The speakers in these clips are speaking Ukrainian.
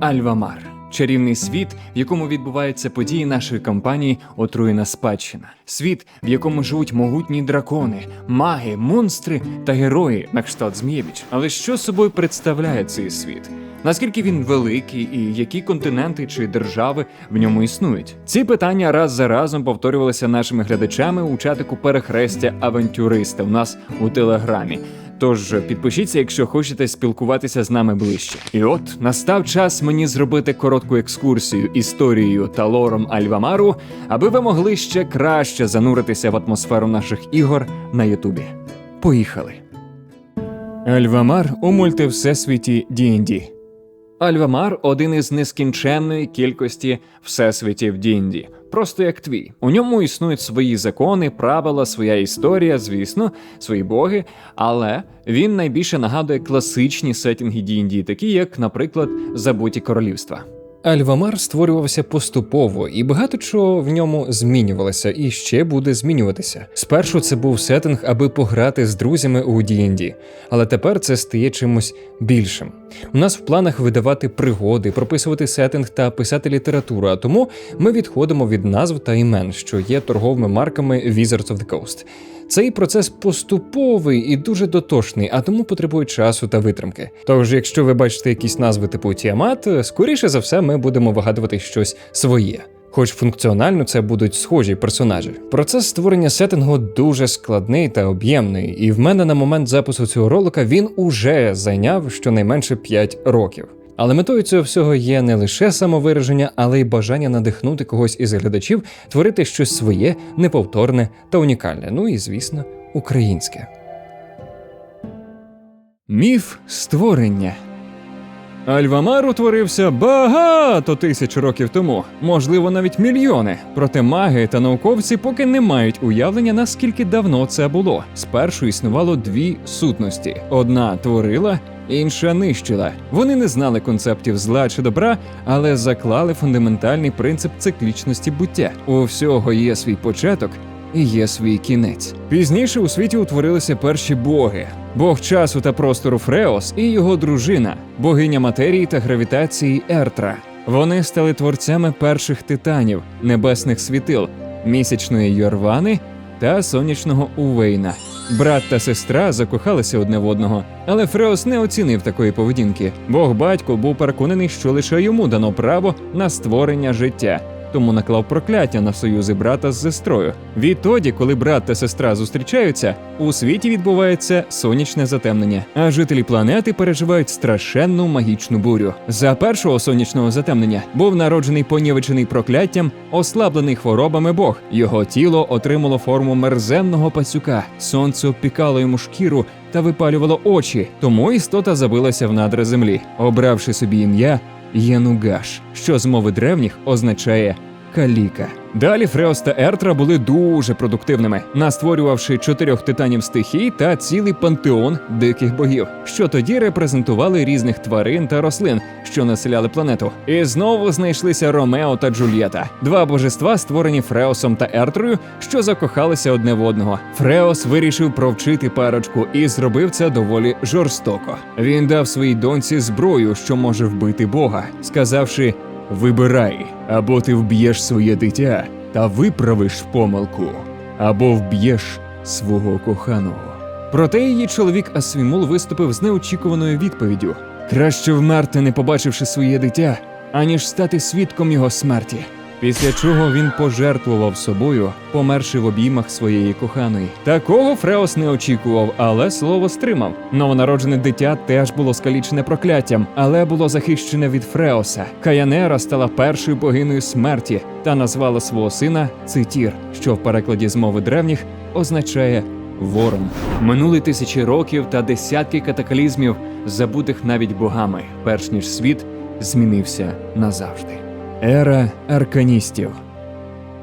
Альвамар. Чарівний світ, в якому відбуваються події нашої кампанії Отруєна спадщина. Світ, в якому живуть могутні дракони, маги, монстри та герої на кшталт Змієвич. Але що собою представляє цей світ? Наскільки він великий і які континенти чи держави в ньому існують? Ці питання раз за разом повторювалися нашими глядачами у чатику перехрестя авантюриста в нас у телеграмі. Тож підпишіться, якщо хочете спілкуватися з нами ближче. І от настав час мені зробити коротку екскурсію історією та лором Альвамару, аби ви могли ще краще зануритися в атмосферу наших ігор на Ютубі. Поїхали. Альвамар у мультивсесвіті D&D. Альвамар один із нескінченної кількості всесвітів Дінді, Просто як твій. У ньому існують свої закони, правила, своя історія, звісно, свої боги, але він найбільше нагадує класичні сетінги Дінді, такі як, наприклад, Забуті королівства. Альвамар створювався поступово, і багато чого в ньому змінювалося і ще буде змінюватися. Спершу це був сеттинг, аби пограти з друзями у D&D, але тепер це стає чимось більшим. У нас в планах видавати пригоди, прописувати сеттинг та писати літературу, а тому ми відходимо від назв та імен, що є торговими марками Wizards of the Coast. Цей процес поступовий і дуже дотошний, а тому потребує часу та витримки. Тож, якщо ви бачите якісь назви типу Тіамат, скоріше за все, ми будемо вигадувати щось своє. Хоч функціонально це будуть схожі персонажі. Процес створення сеттингу дуже складний та об'ємний, і в мене на момент запису цього ролика він уже зайняв щонайменше 5 років. Але метою цього всього є не лише самовираження, але й бажання надихнути когось із глядачів творити щось своє, неповторне та унікальне. Ну і звісно, українське. Міф створення. Альвамар утворився багато тисяч років тому, можливо, навіть мільйони. Проте маги та науковці поки не мають уявлення, наскільки давно це було. Спершу існувало дві сутності: одна творила, інша нищила. Вони не знали концептів зла чи добра, але заклали фундаментальний принцип циклічності буття. У всього є свій початок і є свій кінець. Пізніше у світі утворилися перші боги: бог часу та простору Фреос і його дружина, богиня матерії та гравітації Ертра. Вони стали творцями перших титанів, небесних світил, місячної Йорвани та сонячного Увейна. Брат та сестра закохалися одне в одного, але Фреос не оцінив такої поведінки. Бог батько був переконаний, що лише йому дано право на створення життя. Тому наклав прокляття на союзи брата з сестрою. Відтоді, коли брат та сестра зустрічаються, у світі відбувається сонячне затемнення, а жителі планети переживають страшенну магічну бурю. За першого сонячного затемнення був народжений понівечений прокляттям, ослаблений хворобами Бог. Його тіло отримало форму мерзенного пацюка. Сонце обпікало йому шкіру та випалювало очі, тому істота забилася в надра землі, обравши собі ім'я Єнугаш, що з мови древніх означає каліка. Далі Фреос та Ертра були дуже продуктивними, настворювавши чотирьох титанів стихій та цілий пантеон диких богів, що тоді репрезентували різних тварин та рослин, що населяли планету. І знову знайшлися Ромео та Джульєта, два божества, створені Фреосом та Ертрою, що закохалися одне в одного. Фреос вирішив провчити парочку і зробив це доволі жорстоко. Він дав своїй доньці зброю, що може вбити Бога, сказавши. Вибирай, або ти вб'єш своє дитя та виправиш помилку, або вб'єш свого коханого. Проте її чоловік Асвімул виступив з неочікуваною відповіддю: краще вмерти, не побачивши своє дитя, аніж стати свідком його смерті. Після чого він пожертвував собою, померши в обіймах своєї коханої. Такого Фреос не очікував, але слово стримав. Новонароджене дитя теж було скалічене прокляттям, але було захищене від Фреоса. Каянера стала першою богинею смерті та назвала свого сина Цитір, що в перекладі з мови древніх означає ворон. Минули тисячі років та десятки катаклізмів, забутих навіть богами, перш ніж світ змінився назавжди. Ера арканістів.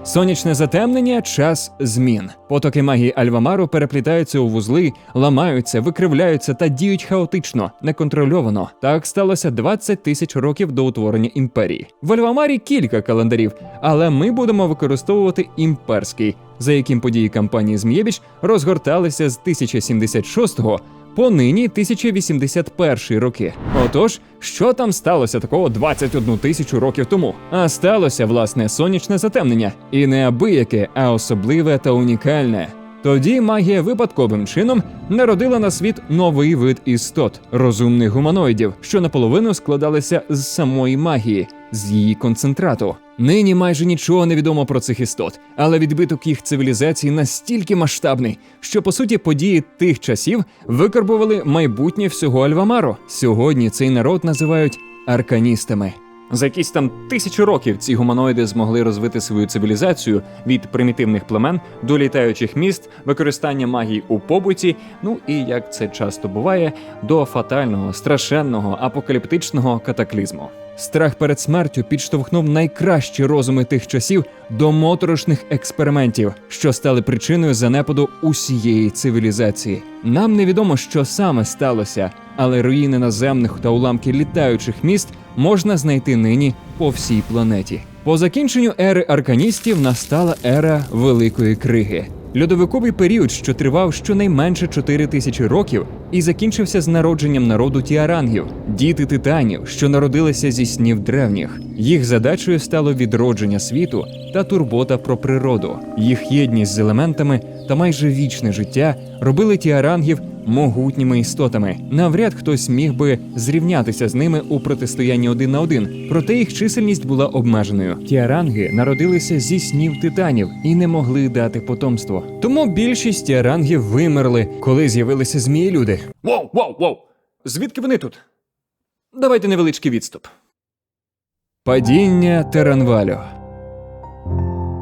Сонячне затемнення час змін. Потоки магії Альвамару переплітаються у вузли, ламаються, викривляються та діють хаотично, неконтрольовано. Так сталося 20 тисяч років до утворення імперії. В Альвамарі кілька календарів, але ми будемо використовувати імперський, за яким події кампанії Змієбіч розгорталися з 1076 по нині 1081 роки. Отож, що там сталося такого 21 тисячу років тому? А сталося власне сонячне затемнення, і не абияке, а особливе та унікальне. Тоді магія випадковим чином народила на світ новий вид істот розумних гуманоїдів, що наполовину складалися з самої магії, з її концентрату. Нині майже нічого не відомо про цих істот, але відбиток їх цивілізації настільки масштабний, що по суті події тих часів викарбували майбутнє всього Альвамару. Сьогодні цей народ називають арканістами. За якісь там тисячі років ці гуманоїди змогли розвити свою цивілізацію від примітивних племен до літаючих міст, використання магії у побуті, ну і як це часто буває, до фатального, страшенного, апокаліптичного катаклізму. Страх перед смертю підштовхнув найкращі розуми тих часів до моторошних експериментів, що стали причиною занепаду усієї цивілізації. Нам невідомо, що саме сталося, але руїни наземних та уламки літаючих міст можна знайти нині по всій планеті. По закінченню ери арканістів настала ера Великої Криги. Льодовиковий період, що тривав щонайменше 4 тисячі років, і закінчився з народженням народу тіарангів, діти титанів, що народилися зі снів древніх. Їх задачею стало відродження світу та турбота про природу. Їх єдність з елементами та майже вічне життя робили тіарангів могутніми істотами. Навряд хтось міг би зрівнятися з ними у протистоянні один на один, проте їх чисельність була обмеженою. Тіаранги народилися зі снів титанів і не могли дати потомство. Тому більшість тіарангів вимерли, коли з'явилися змії-люди. Воу, воу, воу! Звідки вони тут? Давайте невеличкий відступ. Падіння Теранвалю.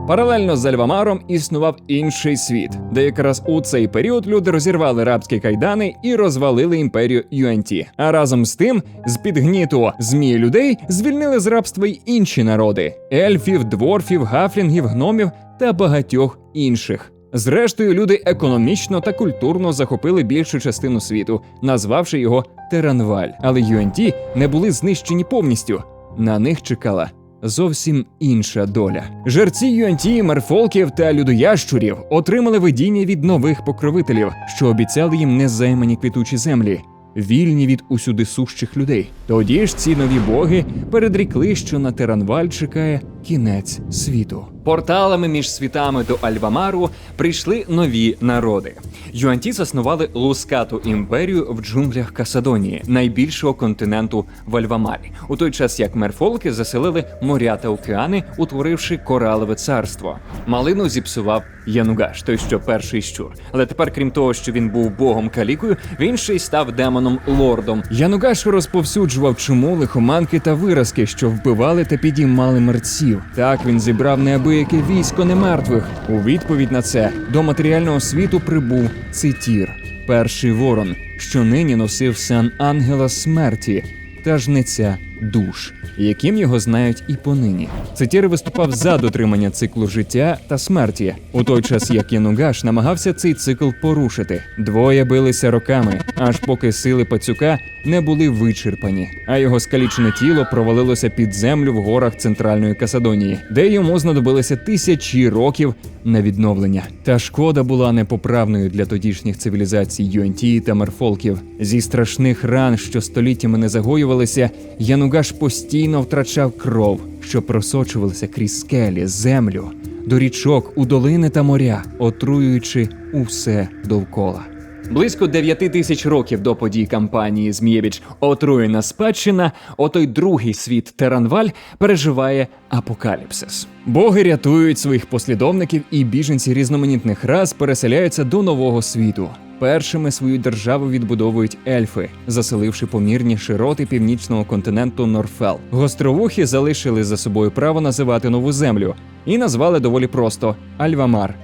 Паралельно з Альвамаром існував інший світ, де якраз у цей період люди розірвали рабські кайдани і розвалили імперію Юанті. А разом з тим, з під гніту змії людей звільнили з рабства й інші народи: ельфів, дворфів, гафлінгів, гномів та багатьох інших. Зрештою, люди економічно та культурно захопили більшу частину світу, назвавши його Теранваль. Але Юанті не були знищені повністю. На них чекала зовсім інша доля. Жерці Юанті, мерфолків та людоящурів отримали видіння від нових покровителів, що обіцяли їм незаймані квітучі землі, вільні від усюди сущих людей. Тоді ж ці нові боги передрікли, що на Теранваль чекає кінець світу. Порталами між світами до Альвамару прийшли нові народи. Юанті заснували Лускату імперію в джунглях Касадонії, найбільшого континенту в Альвамарі, у той час як мерфолки заселили моря та океани, утворивши коралове царство. Малину зіпсував Янугаш, той що перший щур. Але тепер, крім того, що він був богом калікою, він ще й став демоном лордом. Янугаш розповсюджував чуму, лихоманки та виразки, що вбивали та підіймали мерців. Так він зібрав неабияке військо немертвих. У відповідь на це до матеріального світу прибув Цитір, перший ворон, що нині носив сан ангела смерті та жниця душ, яким його знають і понині. Цитір виступав за дотримання циклу життя та смерті, у той час як Янугаш намагався цей цикл порушити. Двоє билися роками, аж поки сили пацюка не були вичерпані, а його скалічене тіло провалилося під землю в горах центральної Касадонії, де йому знадобилися тисячі років на відновлення. Та шкода була непоправною для тодішніх цивілізацій Юанті та Мерфолків. Зі страшних ран, що століттями не загоювалися, Янугаш постійно втрачав кров, що просочувалася крізь скелі, землю, до річок, у долини та моря, отруюючи усе довкола. Близько 9 тисяч років до подій кампанії Змієвіч Отруєна спадщина, отой другий світ Теранваль переживає апокаліпсис. Боги рятують своїх послідовників, і біженці різноманітних рас переселяються до нового світу. Першими свою державу відбудовують ельфи, заселивши помірні широти північного континенту Норфел. Гостровухи залишили за собою право називати нову землю і назвали доволі просто Альвамар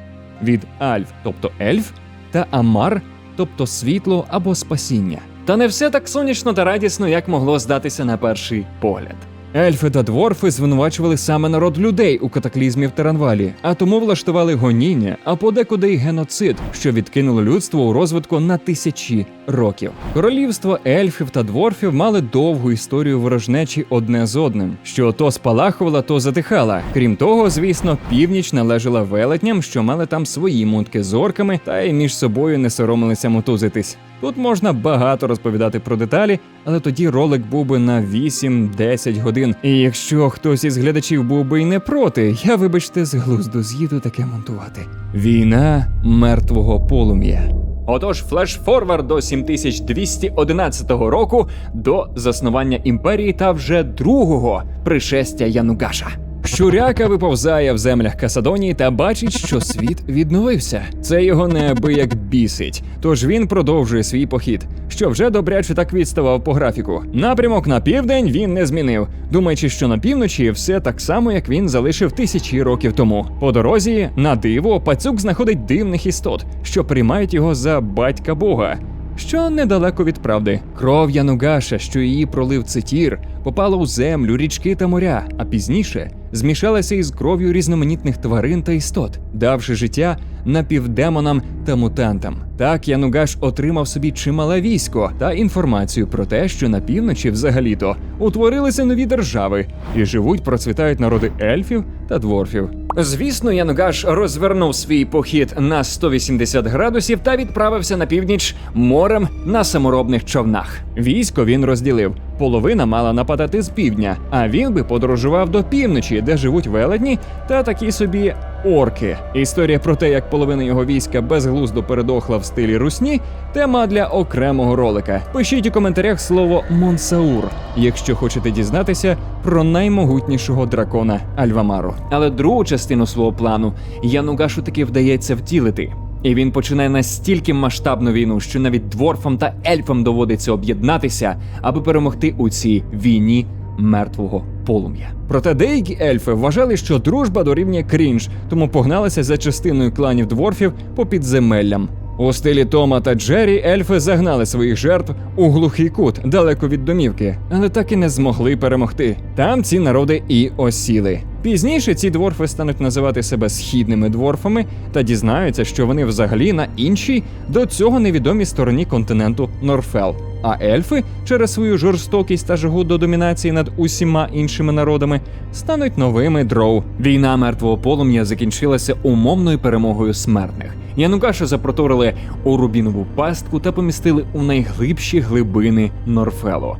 від Альв, тобто ельф, та Амар, тобто світло або спасіння. Та не все так сонячно та радісно, як могло здатися на перший погляд. Ельфи та дворфи звинувачували саме народ людей у катаклізмі в Таранвалі, а тому влаштували гоніння, а подекуди й геноцид, що відкинуло людство у розвитку на тисячі років. Королівство ельфів та дворфів мали довгу історію ворожнечі одне з одним, що то спалахувала, то затихала. Крім того, звісно, північ належала велетням, що мали там свої мутки з орками, та й між собою не соромилися мотузитись. Тут можна багато розповідати про деталі, але тоді ролик був би на 8-10 годин. І якщо хтось із глядачів був би й не проти, я, вибачте, з глузду з'їду таке монтувати. Війна мертвого полум'я. Отож, флеш-форвард до 7211 року до заснування імперії та вже другого пришестя Янугаша. Щуряка виповзає в землях Касадонії та бачить, що світ відновився. Це його неабияк бісить. Тож він продовжує свій похід, що вже добряче так відставав по графіку. Напрямок на південь він не змінив, думаючи, що на півночі все так само, як він залишив тисячі років тому. По дорозі, на диво, пацюк знаходить дивних істот, що приймають його за батька Бога. Що недалеко від правди. Кров Янугаша, що її пролив цитір, попала у землю, річки та моря, а пізніше змішалася із кров'ю різноманітних тварин та істот, давши життя напівдемонам та мутантам. Так Янугаш отримав собі чимале військо та інформацію про те, що на півночі взагалі-то утворилися нові держави і живуть, процвітають народи ельфів та дворфів. Звісно, Янугаш розвернув свій похід на 180 градусів та відправився на північ морем на саморобних човнах. Військо він розділив. Половина мала нападати з півдня, а він би подорожував до півночі, де живуть велетні та такі собі орки. Історія про те, як половина його війська безглуздо передохла в стилі русні, тема для окремого ролика. Пишіть у коментарях слово Монсаур, якщо хочете дізнатися про наймогутнішого дракона Альвамару. Але другу частину свого плану Янугашу таки вдається втілити. І він починає настільки масштабну війну, що навіть дворфам та ельфам доводиться об'єднатися, аби перемогти у цій війні мертвого полум'я. Проте деякі ельфи вважали, що дружба дорівнює крінж, тому погналися за частиною кланів дворфів по підземеллям. У стилі Тома та Джері ельфи загнали своїх жертв у глухий кут далеко від домівки, але так і не змогли перемогти. Там ці народи і осіли. Пізніше ці дворфи стануть називати себе східними дворфами та дізнаються, що вони взагалі на іншій до цього невідомій стороні континенту Норфел. А ельфи через свою жорстокість та жагу до домінації над усіма іншими народами стануть новими дроу. Війна мертвого полум'я закінчилася умовною перемогою смертних. Янугаша запроторили у рубінову пастку та помістили у найглибші глибини Норфелу.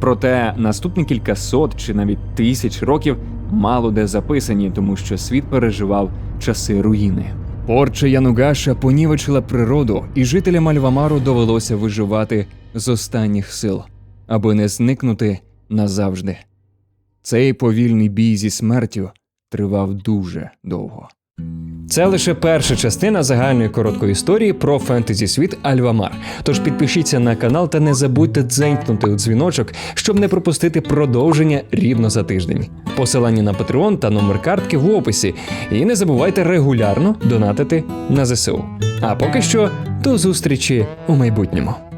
Проте наступні кілька сот чи навіть тисяч років мало де записані, тому що світ переживав часи руїни. Порча Янугаша понівечила природу, і жителям Альвамару довелося виживати з останніх сил, аби не зникнути назавжди. Цей повільний бій зі смертю тривав дуже довго. Це лише перша частина загальної короткої історії про фентезі світ Альвамар. Тож підпишіться на канал та не забудьте дзенькнути у дзвіночок, щоб не пропустити продовження рівно за тиждень. Посилання на Patreon та номер картки в описі. І не забувайте регулярно донатити на ЗСУ. А поки що до зустрічі у майбутньому.